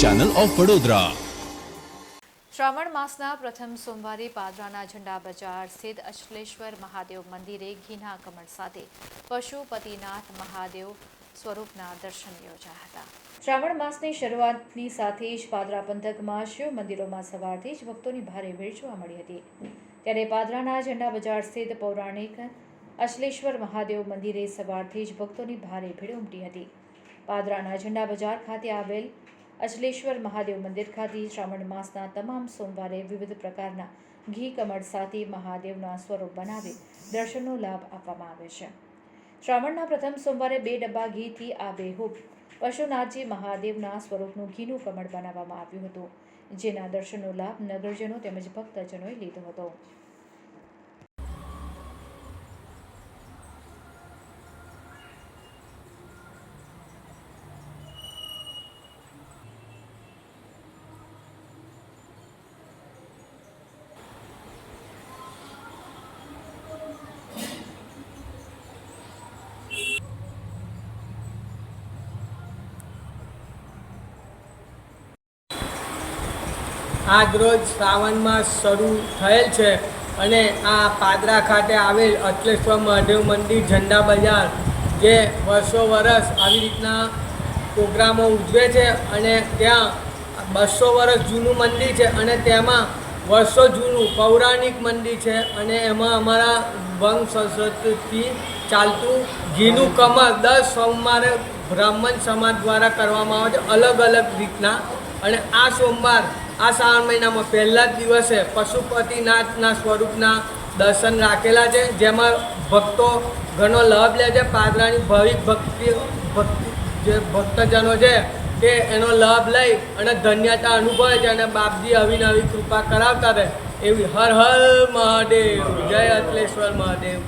Channel of Vadodara શ્રાવણ માસના પ્રથમ સોમવારે પાદરાના ઝંડા બજાર સ્થિત અશ્લેશ્વર મહાદેવ મંદિરે ઘીના કમળ સાથે પશુપતિનાથ મહાદેવ સ્વરૂપના દર્શન યોજાયા હતા. શ્રાવણ માસની શરૂઆતની સાથે જ પાદરા પંથકમાં શિવ મંદિરોમાં સવારથી જ ભક્તોની ભારે ભીડ જોવા મળી હતી. ત્યારે પાદરાના ઝંડા બજાર સ્થિત પૌરાણિક અશ્લેશ્વર મહાદેવ મંદિરે સવારથી જ ભક્તોની ભારે ભીડ ઉમટી હતી. પાદરાના ઝંડા બજાર ખાતે આવેલ અચલેશ્વર મહાદેવ મંદિર ખાતે શ્રાવણ માસના તમામ સોમવારે વિવિધ પ્રકારના ઘી કમળ સાથે મહાદેવના સ્વરૂપ બનાવી દર્શનનો લાભ આપવામાં આવે છે. શ્રાવણના પ્રથમ સોમવારે બે ડબ્બા ઘીથી આ બેહૂબ પશુનાથજી મહાદેવના સ્વરૂપનું ઘીનું કમળ બનાવવામાં આવ્યું હતું, જેના દર્શનનો લાભ નગરજનો તેમજ ભક્તજનોએ લીધો હતો. આજરોજ શ્રાવણમાં શરૂ થયેલ છે અને આ પાદરા ખાતે આવેલ અચલેશ્વર મહાદેવ મંદિર ઝંડા બજાર, જે વર્ષો વર્ષ આવી રીતના પ્રોગ્રામો ઉજવે છે અને ત્યાં બસો વર્ષ જૂનું મંદિર છે અને તેમાં વર્ષો જૂનું પૌરાણિક મંદિર છે અને એમાં અમારા વંશ સંસ્કૃતિથી ચાલતું ઘીનું કમર દર સોમવારે બ્રાહ્મણ સમાજ દ્વારા કરવામાં આવે છે અલગ અલગ રીતના. અને આ સોમવાર આ શ્રાવણ મહિનામાં પહેલા જ દિવસે પશુપતિનાથના સ્વરૂપના દર્શન રાખેલા છે, જેમાં ભક્તો ઘણો લાભ લે છે. પાદરાની ભાવિક ભક્તિ ભક્તિ જે ભક્તજનો છે, તે એનો લાભ લઈ અને ધન્યતા અનુભવે છે અને બાપજી આવી નવી કૃપા કરાવતા રહે. એવી હર હર મહાદેવ, જય અચલેશ્વર મહાદેવ